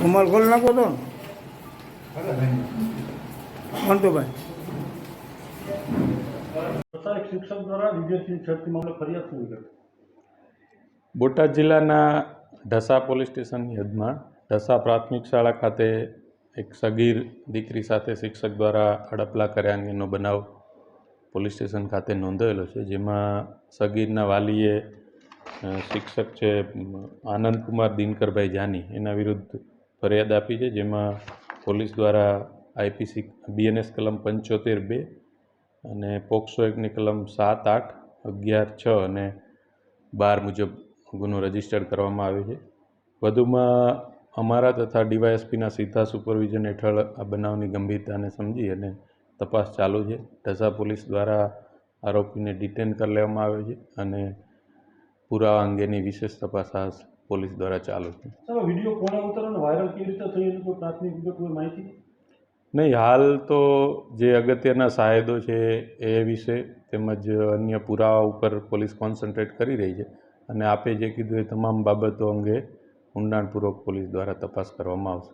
રૂમાલ ખોલ નાખો તો. મંતુભાઈ શિક્ષક દ્વારા વિદ્યાર્થીની છેડતી મામલે ફરિયાદ શું કરી. બોટાદ જિલ્લાના ઢસા પોલીસ સ્ટેશનની હદમાં ઢસા પ્રાથમિક શાળા ખાતે એક સગીર દીકરી સાથે શિક્ષક દ્વારા હડપલા કર્યા અંગેનો બનાવ પોલીસ સ્ટેશન ખાતે નોંધાયેલો છે જેમાં સગીરના વાલીએ શિક્ષક છે આનંદકુમાર દિનકરભાઈ જાની એના વિરુદ્ધ ફરિયાદ આપી છે, જેમાં પોલીસ દ્વારા આઈપીસી બીએનએસ કલમ પંચોતેર બે અને પોક્સો એકની કલમ સાત આઠ અગિયાર છ અને બાર મુજબ ગુનો રજિસ્ટર કરવામાં આવ્યો છે. વધુમાં અમારા તથા ડીવાયએસપીના સીધા સુપરવિઝન હેઠળ આ બનાવની ગંભીરતાને સમજી અને તપાસ ચાલુ છે. ઢસા પોલીસ દ્વારા આરોપીને ડિટેન કરી લેવામાં આવ્યો છે અને પુરાવા અંગેની વિશેષ તપાસ આ પોલીસ દ્વારા ચાલુ છે. સાહેબ આ વીડિયો કોણે ઉતાર્યો અને વાયરલ કેવી રીતે થઈ એની કોઈ પ્રાથમિક વિગત કોઈ માહિતી? નહીં હાલ તો જે અગત્યના સાહેદો છે એ વિશે તેમજ અન્ય પુરાવા ઉપર પોલીસ કોન્સન્ટ્રેટ કરી રહી છે અને આપે જે કીધું એ તમામ બાબતો અંગે ઊંડાણપૂર્વક પોલીસ દ્વારા તપાસ કરવામાં આવશે.